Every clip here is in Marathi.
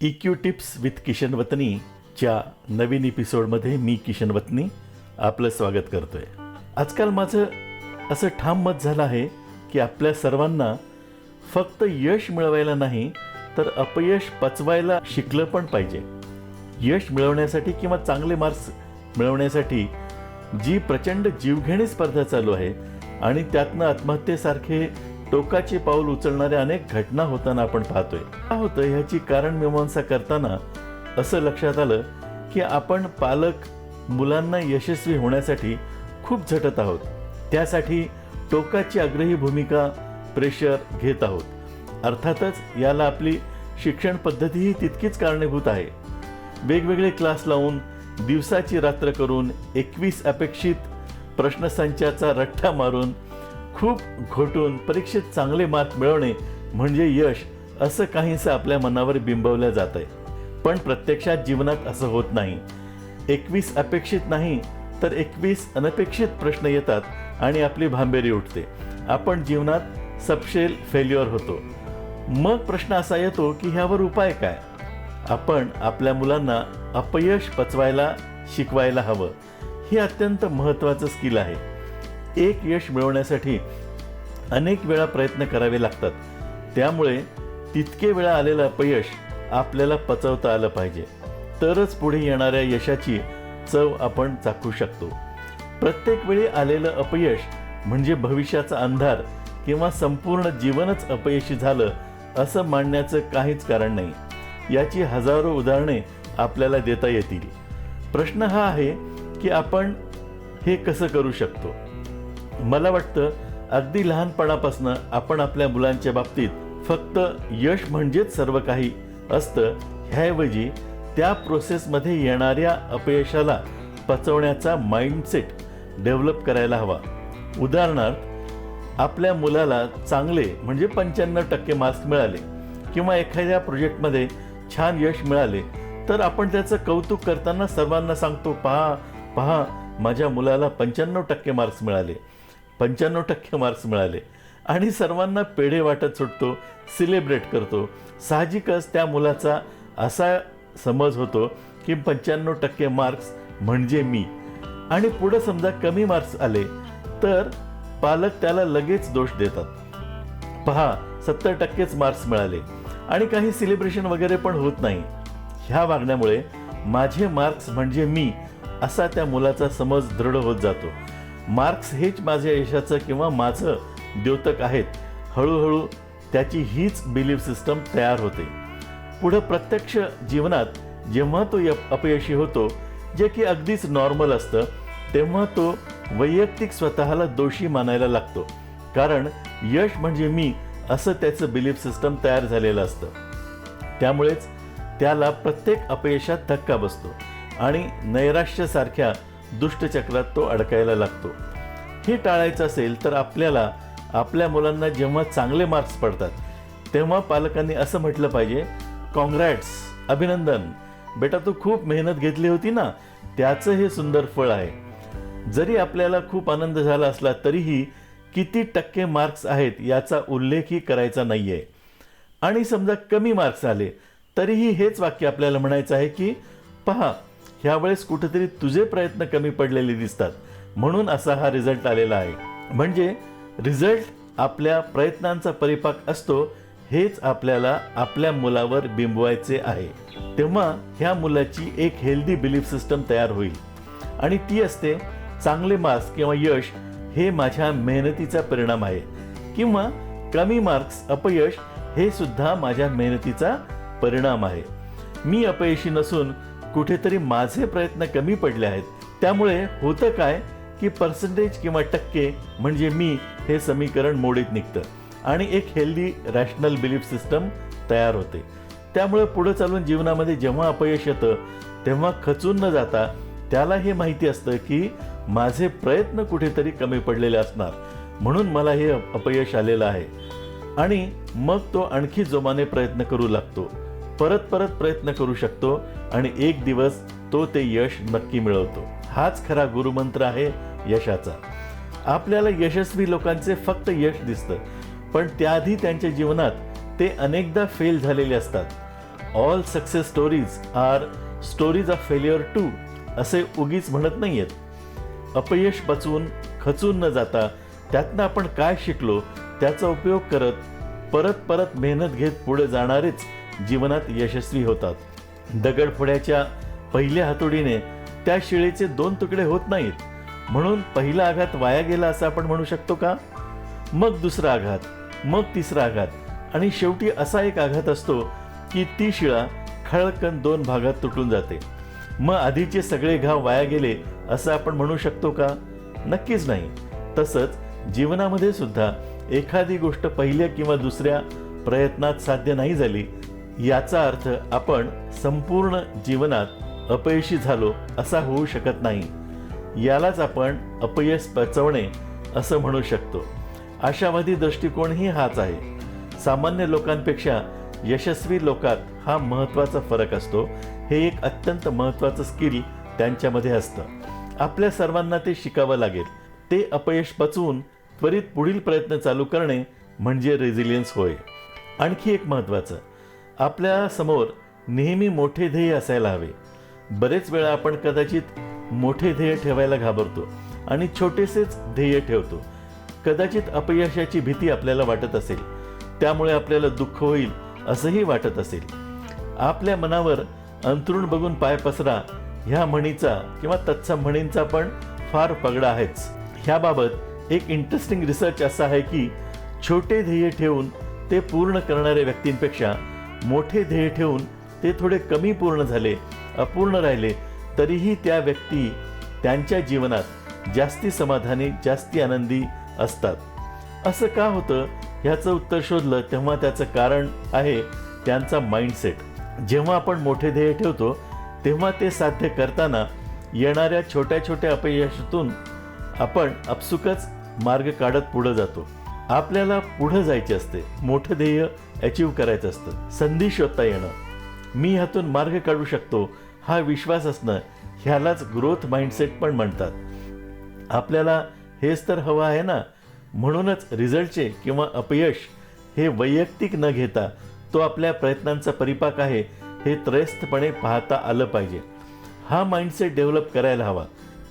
इक्यू टिप्स विथ किशन वतनीच्या नवीन एपिसोडमध्ये मी किशन वतनी आपलं स्वागत करतोय. आजकाल माझं असं ठाम मत झालं आहे की आपल्या सर्वांना फक्त यश मिळवायला नाही तर अपयश पचवायला शिकलं पण पाहिजे. यश मिळवण्यासाठी किंवा चांगले मार्क्स मिळवण्यासाठी जी प्रचंड जीवघेणी स्पर्धा चालू आहे आणि त्यातनं आत्महत्येसारखे टोकाचे पाऊल उचलणाऱ्या अनेक घटना होताना आपण पाहतोय. काय होतं ह्याची कारण मीमांसा करताना असं लक्षात आलं की आपण पालक मुलांना यशस्वी होण्यासाठी खूप झटत आहोत. त्यासाठी टोकाची आग्रही भूमिका प्रेशर घेत आहोत. अर्थातच याला आपली शिक्षण पद्धतीही तितकीच कारणीभूत आहे. वेगवेगळे क्लास लावून दिवसाची रात्र करून एकवीस अपेक्षित प्रश्नसंचाचा रठ्ठा मारून खूप घोटून परीक्षेत चांगले मार्क मिळवणे म्हणजे यश असं काहीसं आपल्या मनावर बिंबवलं जात आहे पण प्रत्यक्षात जीवनात असं होत नाही. एकवीस अपेक्षित नाही तर एकवीस अनपेक्षित प्रश्न येतात आणि आपली भांबेरी उठते. आपण जीवनात सपशेल फेल्युअर होतो. मग प्रश्न असा येतो की ह्यावर उपाय काय? आपण आपल्या मुलांना अपयश पचवायला शिकवायला हवं. हे अत्यंत महत्त्वाचं स्किल आहे. एक यश मिळवण्यासाठी अनेक वेळा प्रयत्न करावे लागतात. त्यामुळे तितके वेळा आलेलं अपयश आपल्याला पचवता आलं पाहिजे. तरच पुढे येणाऱ्या यशाची चव आपण चाखू शकतो. प्रत्येक वेळी आलेलं अपयश म्हणजे भविष्याचा अंधार किंवा संपूर्ण जीवनच अपयशी झालं असं मांडण्याचं काहीच कारण नाही. याची हजारो उदाहरणे आपल्याला देता येतील. प्रश्न हा आहे की आपण हे कसं करू शकतो? मला वाटतं अगदी लहानपणापासून आपण आपल्या मुलांच्या बाबतीत फक्त यश म्हणजेच सर्व काही असतं. ह्याऐवजी त्या प्रोसेसमध्ये येणाऱ्या अपयशाला पचवण्याचा माइंडसेट डेव्हलप करायला हवा. उदाहरणार्थ आपल्या मुलाला चांगले म्हणजे पंच्याण्णव टक्के मार्क्स मिळाले किंवा एखाद्या प्रोजेक्टमध्ये छान यश मिळाले तर आपण त्याचं कौतुक करताना सर्वांना सांगतो पहा पहा माझ्या मुलाला पंच्याण्णव टक्के मार्क्स मिळाले. पंच्याण्णव टक्के मार्क्स मिळाले. आणि सर्वांना पेढे वाटत सुटतो सिलेब्रेट करतो. साहजिकच त्या मुलाचा असा समज होतो की पंच्याण्णव टक्के मार्क्स म्हणजे मी. आणि पुढं समजा कमी मार्क्स आले तर पालक त्याला लगेच दोष देतात. पहा सत्तर टक्केच मार्क्स मिळाले. आणि काही सेलिब्रेशन वगैरे पण होत नाही. ह्या वागण्यामुळे माझे मार्क्स म्हणजे मी असा त्या मुलाचा समज दृढ होत जातो. मार्क्स हेच माझ्या यशाचं किंवा माझं द्योतक आहेत. हळूहळू त्याची हीच बिलीफ सिस्टम तयार होते. पुढं प्रत्यक्ष जीवनात जेव्हा तो अपयशी होतो जे की अगदीच नॉर्मल असतं तेव्हा तो वैयक्तिक स्वतःला दोषी मानायला लागतो. कारण यश म्हणजे मी असं त्याचं बिलीफ सिस्टम तयार झालेलं असतं. त्यामुळेच त्याला प्रत्येक अपयशात धक्का बसतो. आणि नैराश्यासारख्या दुष्टचक्रात तो अडकायला लागतो. हे टाळायचं असेल तर आपल्याला आपल्या मुलांना जेव्हा चांगले मार्क्स पडतात तेव्हा पालकांनी असं म्हटलं पाहिजे कॉंग्रॅट्स अभिनंदन. बेटा तू खूप मेहनत घेतली होती ना? त्याचं हे सुंदर फळ आहे. जरी आपल्याला खूप आनंद झाला असला तरीही किती टक्के मार्क्स आहेत याचा उल्लेखही करायचा नाहीये. आणि समजा कमी मार्क्स आले तरीही हेच वाक्य आपल्याला म्हणायचं आहे की पहा ह्यावेळेस कुठेतरी तुझे प्रयत्न कमी पडलेले दिसतात. म्हणून असा हा रिझल्ट आलेला आहे. म्हणजे रिझल्ट आपल्या प्रयत्नांचा परिपाक असतो हेच आपल्याला आपल्या मुलावर बिंबवायचे आहे. तेव्हा ह्या मुलाची एक हेल्दी बिलीफ सिस्टम तयार होईल. आणि ती असते चांगले मार्क्स किंवा यश हे माझ्या मेहनतीचा परिणाम आहे. किंवा कमी मार्क्स अपयश हे सुद्धा माझ्या मेहनतीचा परिणाम आहे. मी अपयशी नसून कुठेतरी माझे प्रयत्न कमी पडले आहेत. त्यामुळे होतं काय की पर्सेंटेज किंवा टक्के म्हणजे मी हे समीकरण मोडीत निघतं आणि एक हेल्दी रॅशनल बिलीफ सिस्टम तयार होते. त्यामुळे पुढं चालून जीवनामध्ये जेव्हा अपयश येतं तेव्हा खचून न जाता त्याला हे माहिती असतं की माझे प्रयत्न कुठेतरी कमी पडलेले असणार. म्हणून मला हे अपयश आलेलं आहे. आणि मग तो आणखी जोमाने प्रयत्न करू लागतो. परत परत प्रयत्न करू शकतो आणि एक दिवस तो ते यश नक्की मिळवतो. हाच खरा गुरुमंत्र आहे यशाचा. आपल्याला यशस्वी लोकांचे फक्त यश दिसतं पण त्याआधी त्यांच्या जीवनात ते अनेकदा फेल झालेले असतात. All success stories are stories of failure too असे उगीच म्हणत नाही आहेत अपयश पचवून खचून न जाता त्यातनं आपण काय शिकलो त्याचा उपयोग करत परत परत मेहनत घेत पुढे जाणारेच जीवनात यशस्वी होतात. दगडफोड्याच्या पहिल्या हातोडीने त्या शिळेचे दोन तुकडे होत नाहीत. म्हणून पहिला आघात वाया गेला असं आपण म्हणू शकतो का? मग दुसरा आघात मग तिसरा आघात आणि शेवटी असा एक आघात असतो की ती शिळा खळकन दोन भागात तुटून जाते. मग आधीचे सगळे घाव वाया गेले असं आपण म्हणू शकतो का? नक्कीच नाही. तसंच जीवनामध्ये सुद्धा एखादी गोष्ट पहिल्या किंवा दुसऱ्या प्रयत्नात साध्य नाही झाली याचा अर्थ आपण संपूर्ण जीवनात अपयशी झालो असा होऊ शकत नाही. यालाच आपण अपयश पचवणे असं म्हणू शकतो. आशावादी दृष्टिकोनही हाच आहे. सामान्य लोकांपेक्षा यशस्वी लोकात हा महत्त्वाचा फरक असतो. हे एक अत्यंत महत्त्वाचं स्किल त्यांच्यामध्ये असतं. आपल्या सर्वांना ते शिकावं लागेल. ते अपयश पचवून त्वरित पुढील प्रयत्न चालू करणे म्हणजे रेझिलियन्स होय. आणखी एक महत्त्वाचं. आपल्यासमोर नेहमी मोठे ध्येय असायला हवे. बरेच वेळा आपण कदाचित मोठे ध्येय ठेवायला घाबरतो आणि छोटेसेच ध्येय ठेवतो. कदाचित अपयशाची भीती आपल्याला वाटत असेल. त्यामुळे आपल्याला दुःख होईल असंही वाटत असेल. आपल्या मनावर अंथरूण बघून पाय पसरा ह्या म्हणीचा किंवा तत्सम म्हणींचा पण फार पगडा आहेच. ह्याबाबत एक इंटरेस्टिंग रिसर्च असा आहे की छोटे ध्येय ठेवून ते पूर्ण करणाऱ्या व्यक्तींपेक्षा मोठे ध्येय ठेवून ते थोडे कमी पूर्ण झाले अपूर्ण राहिले तरीही त्या व्यक्ती त्यांच्या जीवनात जास्ती समाधानी जास्ती आनंदी असतात. असं का होतं? ह्याचं उत्तर शोधलं तेव्हा त्याचं कारण आहे त्यांचा माइंडसेट जेव्हा आपण मोठे ध्येय ठेवतो तेव्हा ते साध्य करताना येणाऱ्या छोट्या छोट्या अपयशातून आपण अपसुकच मार्ग काढत पुढं जातो. आपल्याला पुढं जायचे असते. मोठं ध्येय अचीव करायचं असतं. संधी शोधता येणं. मी ह्यातून मार्ग काढू शकतो हा विश्वास असणं ह्यालाच ग्रोथ माइंडसेट पण म्हणतात. आपल्याला हेच तर हवं आहे ना? म्हणूनच रिझल्टचे किंवा अपयश हे वैयक्तिक न घेता तो आपल्या प्रयत्नांचा परिपाक आहे हे त्रयस्थपणे पाहता आलं पाहिजे. हा माइंडसेट डेव्हलप करायला हवा.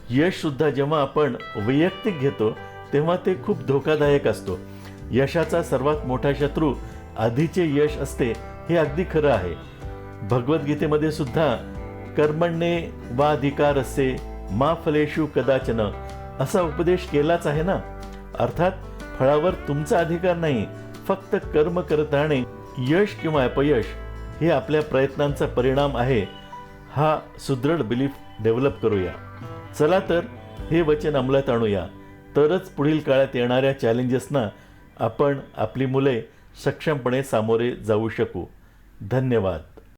यश सुद्धा जेव्हा आपण वैयक्तिक घेतो तेव्हा ते खूप धोकादायक असतो. यशाचा सर्वात मोठा शत्रू आधीचे यश असते हे अगदी खरं आहे. भगवद्गीतेमध्ये सुद्धा कर्मण्ये वाधिकार असे मा फलेशु कदाचन असा उपदेश केलाच आहे ना? अर्थात फळावर तुमचा अधिकार नाही फक्त कर्म करत राहणे यश किंवा अपयश हे आपल्या प्रयत्नांचा परिणाम आहे हा सुदृढ बिलीफ डेव्हलप करूया. चला तर हे वचन अंमलात आणूया. तरच पुढील काळात येणाऱ्या चॅलेंजेसना आपण आपली मुले सक्षमपणे सामोरे जाऊ शकू. धन्यवाद.